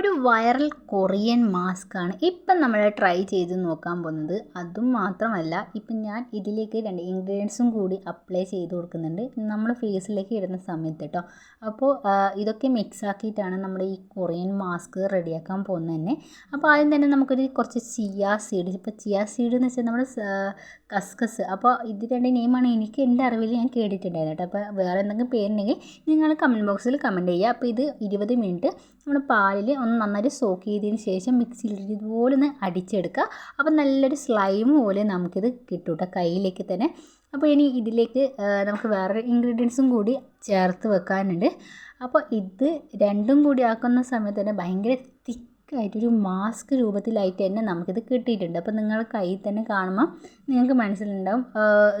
ഒരു viral Korean mask ആണ്. ഇപ്പം നമ്മൾ ട്രൈ ചെയ്ത് നോക്കാൻ പോകുന്നത് അതും മാത്രമല്ല ഇപ്പം ഞാൻ ഇതിലേക്ക് രണ്ട് ഇൻഗ്രീഡിയൻസും കൂടി അപ്ലൈ ചെയ്ത് കൊടുക്കുന്നുണ്ട്. നമ്മൾ ഫേസിലേക്ക് ഇടുന്ന സമയത്ത് കേട്ടോ അപ്പോൾ ഇതൊക്കെ മിക്സ് ആക്കിയിട്ടാണ് നമ്മൾ ഈ കൊറിയൻ മാസ്ക് റെഡിയാക്കാൻ പോകുന്നത് തന്നെ. അപ്പോൾ ആദ്യം തന്നെ നമുക്കൊരു കുറച്ച് ചിയാ സീഡ് ഇപ്പോൾ ചിയാ സീഡ് എന്ന് വെച്ചാൽ നമ്മുടെ കസ്കസ് അപ്പോൾ ഇത് രണ്ട് നെയിമാണ് എനിക്ക് എന്റെ അറിവിൽ ഞാൻ കേട്ടിട്ടുണ്ടായിരുന്നു കേട്ടോ അപ്പോൾ വേറെ എന്തെങ്കിലും പേരുണ്ടെങ്കിൽ നിങ്ങൾ കമന്റ് ബോക്സിൽ കമന്റ് ചെയ്യുക. അപ്പോൾ ഇത് ഇരുപത് മിനിറ്റ് നമ്മൾ പാലിൽ ഒന്ന് നന്നായിട്ട് സോക്ക് ചെയ്തതിന് ശേഷം മിക്സിയിൽ ഇതുപോലെ ഒന്ന് അടിച്ചെടുക്കുക. അപ്പോൾ നല്ലൊരു സ്ലൈം പോലെ നമുക്കിത് കിട്ടും കേട്ടോ കയ്യിലേക്ക് തന്നെ. അപ്പോൾ ഇനി ഇതിലേക്ക് നമുക്ക് വേറൊരു ഇൻഗ്രീഡിയൻസും കൂടി ചേർത്ത് വെക്കാനുണ്ട്. അപ്പോൾ ഇത് രണ്ടും കൂടി ആക്കുന്ന സമയത്ത് തന്നെ ഭയങ്കര തിക്കായിട്ടൊരു മാസ്ക് രൂപത്തിലായിട്ട് തന്നെ നമുക്കിത് കിട്ടിയിട്ടുണ്ട്. അപ്പോൾ നിങ്ങൾ കയ്യിൽ തന്നെ കാണുമ്പോൾ നിങ്ങൾക്ക് മനസ്സിലുണ്ടാവും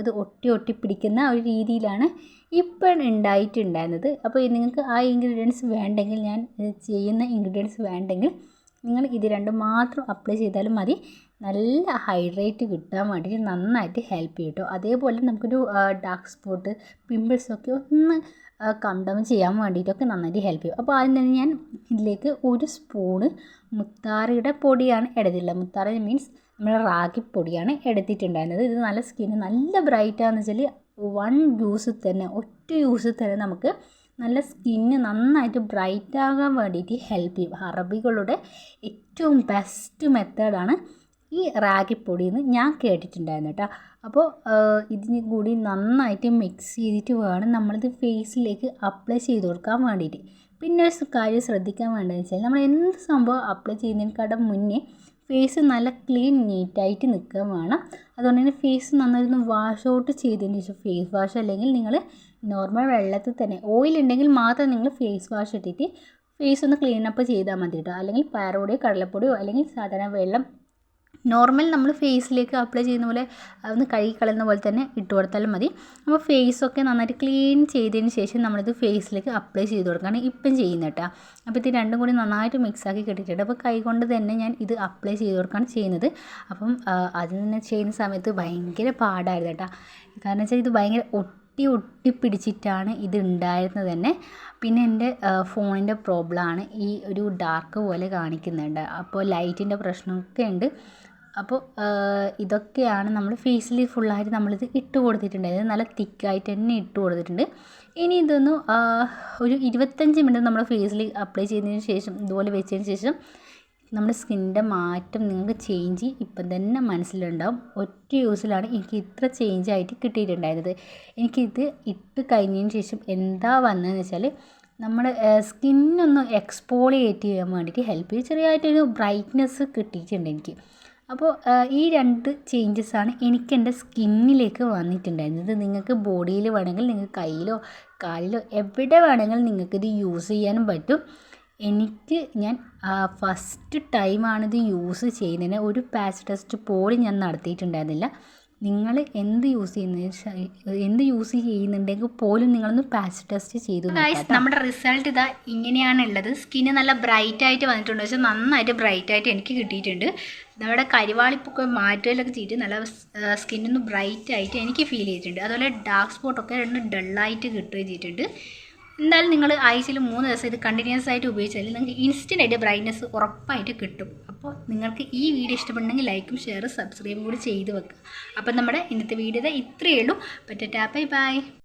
ഇത് ഒട്ടി ഒട്ടി പിടിക്കുന്ന ഒരു രീതിയിലാണ് ഇപ്പം ഉണ്ടായിട്ടുണ്ടായിരുന്നത്. അപ്പോൾ നിങ്ങൾക്ക് ആ ഇൻഗ്രീഡിയൻസ് വേണ്ടെങ്കിൽ ഞാൻ ചെയ്യുന്ന ഇൻഗ്രീഡിയൻസ് വേണ്ടെങ്കിൽ നിങ്ങൾ ഇത് രണ്ടും മാത്രം അപ്ലൈ ചെയ്താലും മതി. നല്ല ഹൈഡ്രേറ്റ് കിട്ടാൻ വേണ്ടിയിട്ട് നന്നായിട്ട് ഹെൽപ്പ് ചെയ്യും കേട്ടോ അതേപോലെ നമുക്കൊരു ഡാർക്ക് സ്പോട്ട് പിമ്പിൾസൊക്കെ ഒന്ന് കം ഡൗൺ ചെയ്യാൻ വേണ്ടിയിട്ടൊക്കെ നന്നായിട്ട് ഹെൽപ്പ് ചെയ്യും. അപ്പോൾ ആദ്യം തന്നെ ഞാൻ ഇതിലേക്ക് ഒരു സ്പൂണ് മുത്താറയുടെ പൊടിയാണ് എടുത്തിട്ടുള്ളത്. മുത്താറ മീൻസ് നമ്മൾ റാഗി പൊടിയാണ് എടുത്തിട്ടുണ്ടായിരുന്നത്. ഇത് നല്ല സ്കിന്ന് നല്ല ബ്രൈറ്റാണെന്ന് വെച്ചാൽ വൺ യൂസ് തന്നെ ഒറ്റ യൂസ് തന്നെ നമുക്ക് നല്ല സ്കിന്ന് നന്നായിട്ട് ബ്രൈറ്റ് ആകാൻ വേണ്ടിയിട്ട് ഹെൽപ്പ് ചെയ്യും. അറബികളുടെ ഏറ്റവും ബെസ്റ്റ് മെത്തേഡാണ് ഈ റാഗിപ്പൊടി എന്ന് ഞാൻ കേട്ടിട്ടുണ്ടായിരുന്നു കേട്ടോ. അപ്പോൾ ഇതിന് കൂടി നന്നായിട്ട് മിക്സ് ചെയ്തിട്ട് വേണം നമ്മളിത് ഫേസിലേക്ക് അപ്ലൈ ചെയ്ത് കൊടുക്കാൻ വേണ്ടിയിട്ട്. പിന്നെ ഒരു കാര്യം ശ്രദ്ധിക്കാൻ വേണ്ടതെന്ന് വെച്ചാൽ നമ്മൾ എന്ത് സംഭവം അപ്ലൈ ചെയ്യുന്നതിനേക്കാളും മുന്നേ ഫേസ് നല്ല ക്ലീൻ നീറ്റായിട്ട് നിൽക്കാൻ വേണം. അതുകൊണ്ട് തന്നെ ഫേസ് നന്നായിരുന്നു വാഷ് ഔട്ട് ചെയ്തതിന് ശേഷം ഫേസ് വാഷ് അല്ലെങ്കിൽ നിങ്ങൾ നോർമൽ വെള്ളത്തിൽ തന്നെ ഓയിൽ ഉണ്ടെങ്കിൽ മാത്രം നിങ്ങൾ ഫേസ് വാഷ് ഇട്ടിട്ട് ഫേസ് ഒന്ന് ക്ലീൻ അപ്പ് ചെയ്താൽ മതി കേട്ടോ. അല്ലെങ്കിൽ പയറുപൊടിയോ കടലപ്പൊടിയോ അല്ലെങ്കിൽ സാധാരണ വെള്ളം നോർമൽ നമ്മൾ ഫേസിലേക്ക് അപ്ലൈ ചെയ്യുന്ന പോലെ ഒന്ന് കഴുകി കളയുന്ന പോലെ തന്നെ ഇട്ട് കൊടുത്താലും മതി. അപ്പോൾ ഫേസൊക്കെ നന്നായിട്ട് ക്ലീൻ ചെയ്തതിന് ശേഷം നമ്മളിത് ഫേസിലേക്ക് അപ്ലൈ ചെയ്ത് കൊടുക്കുകയാണ് ഇപ്പം ചെയ്യുന്നത് കേട്ടോ. അപ്പോൾ ഇത് രണ്ടും കൂടി നന്നായിട്ട് മിക്സ് ആക്കി കിട്ടിയിട്ടുണ്ട്. അപ്പോൾ കൈ കൊണ്ട് തന്നെ ഞാൻ ഇത് അപ്ലൈ ചെയ്ത് കൊടുക്കുകയാണ് ചെയ്യുന്നത്. അപ്പം അത് തന്നെ ചെയ്യുന്ന സമയത്ത് ഭയങ്കര പാടായിരുന്നു കേട്ടോ. കാരണം വെച്ചാൽ ഇത് ഭയങ്കര ഒട്ടി ഒട്ടി പിടിച്ചിട്ടാണ് ഇത് ഉണ്ടായിരുന്നത് തന്നെ. പിന്നെ എന്റെ ഫോണിന്റെ പ്രോബ്ലമാണ് ഈ ഒരു ഡാർക്ക് പോലെ കാണിക്കുന്നുണ്ട്. അപ്പോൾ ലൈറ്റിന്റെ പ്രശ്നമൊക്കെ ഉണ്ട്. അപ്പോൾ ഇതൊക്കെയാണ് നമ്മൾ ഫേസിൽ ഫുള്ളായിട്ട് നമ്മളിത് ഇട്ട് കൊടുത്തിട്ടുണ്ട്. നല്ല തിക്കായിട്ട് തന്നെ ഇട്ട് കൊടുത്തിട്ടുണ്ട്. ഇനി ഇതൊന്ന് ഒരു ഇരുപത്തഞ്ച് മിനിറ്റ് നമ്മൾ ഫേസിൽ അപ്ലൈ ചെയ്തതിന് ശേഷം ഇതുപോലെ വെച്ചതിന് ശേഷം നമ്മുടെ സ്കിന്നിന്റെ മാറ്റം നിങ്ങൾക്ക് ചേഞ്ച് ഇപ്പം തന്നെ മനസ്സിലുണ്ടാവും. ഒറ്റ യൂസിലാണ് എനിക്ക് ഇത്ര ചേഞ്ച് ആയിട്ട് കിട്ടിയിട്ടുണ്ടായിരുന്നത്. എനിക്കിത് ഇട്ട് കഴിഞ്ഞതിന് ശേഷം എന്താ വന്നതെന്ന് വെച്ചാൽ നമ്മുടെ സ്കിന്നൊന്ന് എക്സ്പോളിയേറ്റ് ചെയ്യാൻ വേണ്ടിയിട്ട് ഹെൽപ്പ് ചെയ്യും ചെറിയതായിട്ടൊരു ബ്രൈറ്റ്നെസ് കിട്ടിയിട്ടുണ്ട് എനിക്ക്. അപ്പോൾ ഈ രണ്ട് ചേഞ്ചസാണ് എനിക്ക് എന്റെ സ്കിന്നിലേക്ക് വന്നിട്ടുണ്ടായിരുന്നത്. നിങ്ങൾക്ക് ബോഡിയിൽ വേണമെങ്കിൽ നിങ്ങൾക്ക് കയ്യിലോ കാലിലോ എവിടെ വേണമെങ്കിലും നിങ്ങൾക്കിത് യൂസ് ചെയ്യാനും പറ്റും. എനിക്ക് ഞാൻ ഫസ്റ്റ് ടൈമാണിത് യൂസ് ചെയ്യുന്നതിന്. ഒരു പാച്ച് ടെസ്റ്റ് പോലും ഞാൻ നടത്തിയിട്ടുണ്ടായിരുന്നില്ല. നിങ്ങൾ എന്ത് യൂസ് ചെയ്യുന്ന എന്ത് യൂസ് ചെയ്യുന്നുണ്ടെങ്കിൽ പോലും നിങ്ങളൊന്ന് പാച്ച് ടെസ്റ്റ് ചെയ്തു നമ്മുടെ റിസൾട്ട് ഇതാ ഇങ്ങനെയാണ് ഉള്ളത് സ്കിന്ന് നല്ല ബ്രൈറ്റ് ആയിട്ട് വന്നിട്ടുണ്ട്. പക്ഷേ നന്നായിട്ട് ബ്രൈറ്റ് ആയിട്ട് എനിക്ക് കിട്ടിയിട്ടുണ്ട്. നമ്മുടെ കരിവാളിപ്പൊക്കെ മാറ്റുകയൊക്കെ ചെയ്തിട്ട് നല്ല സ്കിന്നൊന്ന് ബ്രൈറ്റ് ആയിട്ട് എനിക്ക് ഫീൽ ചെയ്തിട്ടുണ്ട്. അതുപോലെ ഡാർക്ക് സ്പോട്ടൊക്കെ രണ്ട് ഡള്ളായിട്ട് കിട്ടുകയും ചെയ്തിട്ടുണ്ട്. എന്തായാലും നിങ്ങൾ ആഴ്ചയിൽ മൂന്ന് ദിവസം ഇത് കണ്ടിന്യൂസ് ആയിട്ട് ഉപയോഗിച്ചാൽ നിങ്ങൾക്ക് ഇൻസ്റ്റന്റ് ആയിട്ട് ബ്രൈറ്റ്നസ് ഉറപ്പായിട്ട് കിട്ടും. അപ്പോൾ നിങ്ങൾക്ക് ഈ വീഡിയോ ഇഷ്ടപ്പെടണമെങ്കിൽ ലൈക്കും ഷെയറും സബ്സ്ക്രൈബും കൂടി ചെയ്ത് വെക്കുക അപ്പം നമ്മുടെ ഇന്നത്തെ വീഡിയോ ഇത്രയേ ഉള്ളൂ. പറ്റ ബൈ ബൈ